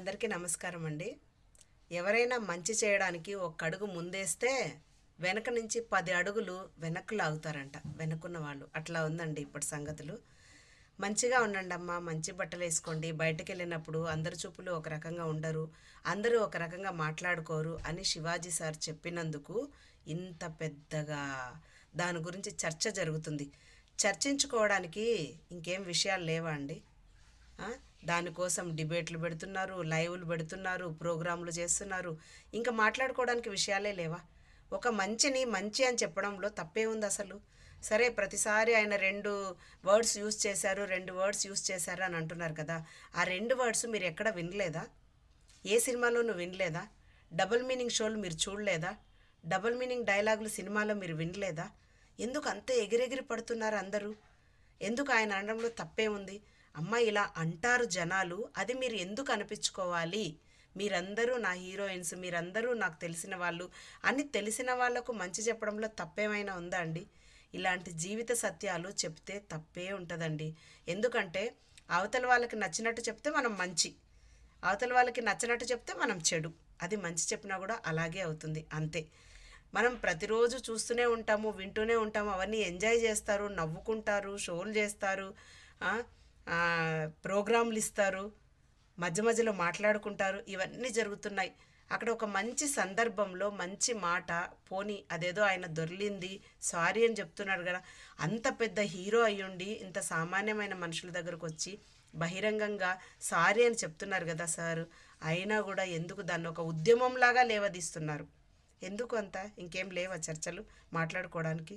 అందరికీ నమస్కారం అండి. ఎవరైనా మంచి చేయడానికి ఒక అడుగు ముందేస్తే వెనక నుంచి పది అడుగులు వెనక్కు లాగుతారంట వెనక్కున్న వాళ్ళు. అట్లా ఉందండి ఇప్పుడు సంగతులు. మంచిగా ఉండండి అమ్మా మంచి బట్టలు వేసుకోండి. బయటకు వెళ్ళినప్పుడు అందరి చూపులు ఒక రకంగా ఉండరు అందరూ ఒక రకంగా మాట్లాడుకోరు అని శివాజీ సార్ చెప్పినందుకు ఇంత పెద్దగా దాని గురించి చర్చ జరుగుతుంది. చర్చించుకోవడానికి ఇంకేం విషయాలు లేవా అండి? దానికోసం డిబేట్లు పెడుతున్నారు లైవ్లు పెడుతున్నారు ప్రోగ్రాంలు చేస్తున్నారు. ఇంకా మాట్లాడుకోవడానికి విషయాలే లేవా? ఒక మంచిని మంచి అని చెప్పడంలో తప్పే ఉంది అసలు. సరే ప్రతిసారి ఆయన రెండు వర్డ్స్ యూస్ చేశారు రెండు వర్డ్స్ యూస్ చేశారు అని అంటున్నారు కదా. ఆ రెండు వర్డ్స్ మీరు ఎక్కడ వినలేదా? ఏ సినిమాలోనూ వినలేదా? డబుల్ మీనింగ్ షోలు మీరు చూడలేదా? డబుల్ మీనింగ్ డైలాగులు సినిమాలో మీరు వినలేదా? ఎందుకు అంత ఎగిరెగిరి పడుతున్నారు అందరూ? ఎందుకు ఆయన అనడంలో తప్పే ఉంది? అమ్మ ఇలా అంటారు జనాలు అది మీరు ఎందుకు అనిపించుకోవాలి? మీరందరూ నా హీరోయిన్స్ మీరందరూ నాకు తెలిసిన వాళ్ళు అని తెలిసిన వాళ్ళకు మంచి చెప్పడంలో తప్పేమైనా ఉందా అండి? ఇలాంటి జీవిత సత్యాలు చెప్తే తప్పే ఉంటుందండి. ఎందుకంటే అవతల వాళ్ళకి నచ్చినట్టు చెప్తే మనం మంచి అవతల వాళ్ళకి నచ్చినట్టు చెప్తే మనం చెడు. అది మంచి చెప్పినా కూడా అలాగే అవుతుంది అంతే. మనం ప్రతిరోజు చూస్తూనే ఉంటాము వింటూనే ఉంటాము అవన్నీ ఎంజాయ్ చేస్తారు నవ్వుకుంటారు షోలు చేస్తారు ప్రోగ్రాంలు ఇస్తారు మధ్య మధ్యలో మాట్లాడుకుంటారు ఇవన్నీ జరుగుతున్నాయి. అక్కడ ఒక మంచి సందర్భంలో మంచి మాట పోని అదేదో ఆయన దొర్లింది సారీ అని చెప్తున్నాడు కదా అంత పెద్ద హీరో అయ్యుండి ఇంత సామాన్యమైన మనుషుల దగ్గరకు వచ్చి బహిరంగంగా సారీ అని చెప్తున్నారు కదా సార్ అయినా కూడా ఎందుకు దాన్ని ఒక ఉద్యమంలాగా లేవదీస్తున్నారు? ఎందుకు అంత? ఇంకేం లేవా చర్చలు మాట్లాడుకోవడానికి?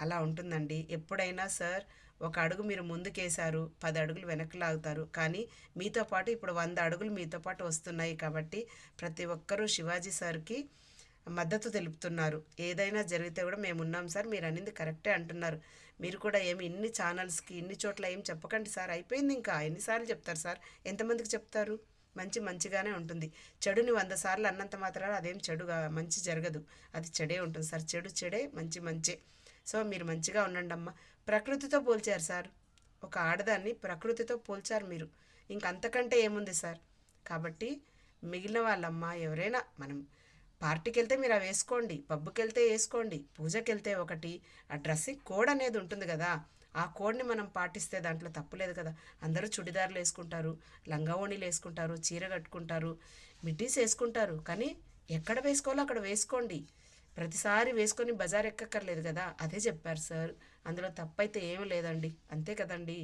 అలా ఉంటుందండి. ఎప్పుడైనా సార్ ఒక అడుగు మీరు ముందుకేశారు పది అడుగులు వెనక్కి లాగుతారు కానీ మీతో పాటు ఇప్పుడు వంద అడుగులు మీతో పాటు వస్తున్నాయి కాబట్టి ప్రతి ఒక్కరూ శివాజీ సార్కి మద్దతు తెలుపుతున్నారు. ఏదైనా జరిగితే కూడా మేము ఉన్నాం సార్ మీరు అనింది కరెక్టే అంటున్నారు. మీరు కూడా ఏమి ఇన్ని ఛానల్స్కి ఇన్ని చోట్ల ఏం చెప్పకండి సార్ అయిపోయింది ఇంకా. ఎన్నిసార్లు చెప్తారు సార్? ఎంతమందికి చెప్తారు? మంచి మంచిగానే ఉంటుంది. చెడుని వంద సార్లు అన్నంత మాత్రాన అదేం చెడుగా మంచి జరగదు. అది చెడే ఉంటుంది సార్. చెడు చెడే మంచి మంచే. సో మీరు మంచిగా ఉండండి అమ్మ. ప్రకృతితో పోల్చారు సార్. ఒక ఆడదాన్ని ప్రకృతితో పోల్చారు మీరు. ఇంకంతకంటే ఏముంది సార్? కాబట్టి మిగిలిన వాళ్ళమ్మ ఎవరైనా మనం పార్టీకి వెళ్తే మీరు అవి వేసుకోండి పబ్బుకి వెళ్తే వేసుకోండి పూజకి వెళ్తే ఒకటి ఆ డ్రెస్సింగ్ కోడ్ అనేది ఉంటుంది కదా. ఆ కోడ్ని మనం పాటిస్తే దాంట్లో తప్పులేదు కదా. అందరూ చుడిదార్లు వేసుకుంటారు లంగా ఓణీలు వేసుకుంటారు చీర కట్టుకుంటారు మిడ్డీస్ వేసుకుంటారు. కానీ ఎక్కడ వేసుకోవాలో అక్కడ వేసుకోండి. ప్రతిసారి వేసుకొని బజార్ ఎక్కక్కర్లేదు కదా? అదే చెప్పారు సార్. అందులో తప్పైతే ఏమీ లేదండి. అంతే కదండి.